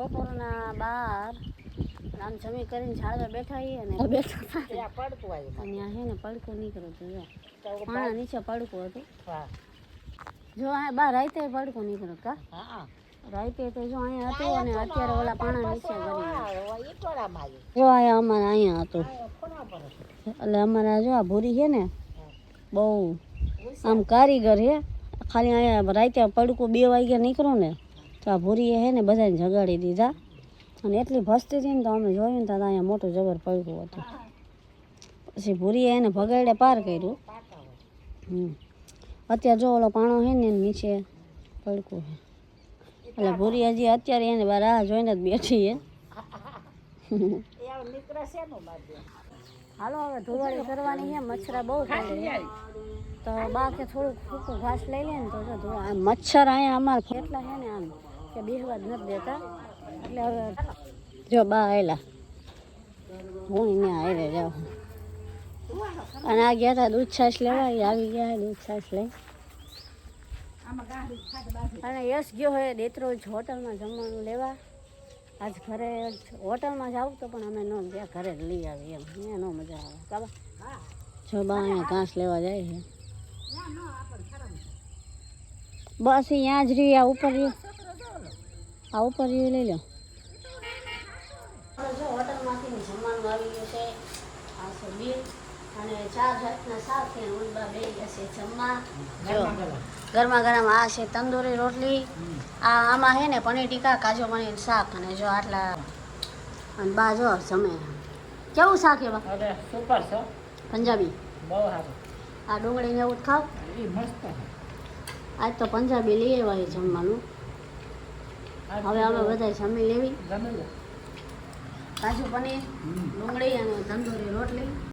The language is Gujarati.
બપોરના બાર આમ જમી કરીને ઝાડવા બેઠા છીએ અને બેઠા હતા. ત્યાં પડતું આવ્યું અને આ હે ને પડકું નીકળ્યું હતું પાણા નીચે પડકો હતું. જો આ બાર રાઈતે પડકું નીકળ્યું કા? હા. રાઈતે તો જો અહીંયા હતું અને અત્યારે ઓલા પાણા નીચે આવ્યું જો આયા અમારે અહીંયા હતું. એટલે અમારે આ જો આ ભૂરી છે ને બહુ આમ કારીગર છે. ખાલી અહીંયા રાતે પડકું બે વાગ્યા નીકળો ને તો આ ભૂરીએ હે ને બધાને જગાડી દીધા. અને એટલી ભસ્તી હતી ને તો અમે જોયું ને તો અહીંયા મોટું જબર પડકું હતું. પછી ભૂરીએ એને ભગાડે પાર કર્યું. હમ. અત્યારે જો ઓલો પાણો છે ને એને નીચે પડકું છે એટલે ભૂરી હજી અત્યારે એને રાહ જોઈને જ બેઠી બાજુ હાલો, હવે ધોવાળી કરવાની છે મચ્છરા બહુ પડે તો બા કે થોડુંક સૂકું ઘાસ લઈ લે ને તો જો મચ્છર અહીંયા અમારે કેટલા છે ને આમ કે બેસવા જ નથી દેતા. એટલે હવે જો બા આવેલા હું અહીંયા આવીને જાઉં. અને આ ગયા હતા દૂધ છાશ લેવા, એ આવી ગયા દૂધ છાશ લઈ. અને યશ ગયો હોય દેતરોજ હોટલમાં જમવાનું લેવા. આજ ઘરે જ હોટલમાં જાવ તો પણ અમે ન ગયા, ઘરે જ લઈ આવી એમ. ત્યાં ન મજા આવે. કાબા જો બા અહીંયા ઘાસ લેવા જાય છે. બસ અહીંયા જ રહી આ ઉપર રહ્યું. આ ઉપર લઈ લો જો હોટલમાંથી જમવાનું આવી ગયું છે. આ છે બિલ. અને ચાર જાતના શાક છે ઉલબા બે જશે જમવા. ગરમા ગરમ. આ છે તંદૂરી રોટલી. આ આમાં છે ને પનીર ટીકા કાજુ પનીર શાક અને જો આટલા અને બા જો જમે. કેવું શાક એવા સુપર છો. પંજાબી. બહુ સારું. આ ડુંગળીને એવું જ ખાવ. મસ્ત આજ તો પંજાબી લઈ આવ્યા જમવાનું. હવે અમે બધા જમી લેવી. કાજુ પનીર ડુંગળી અને તંદૂરી રોટલી.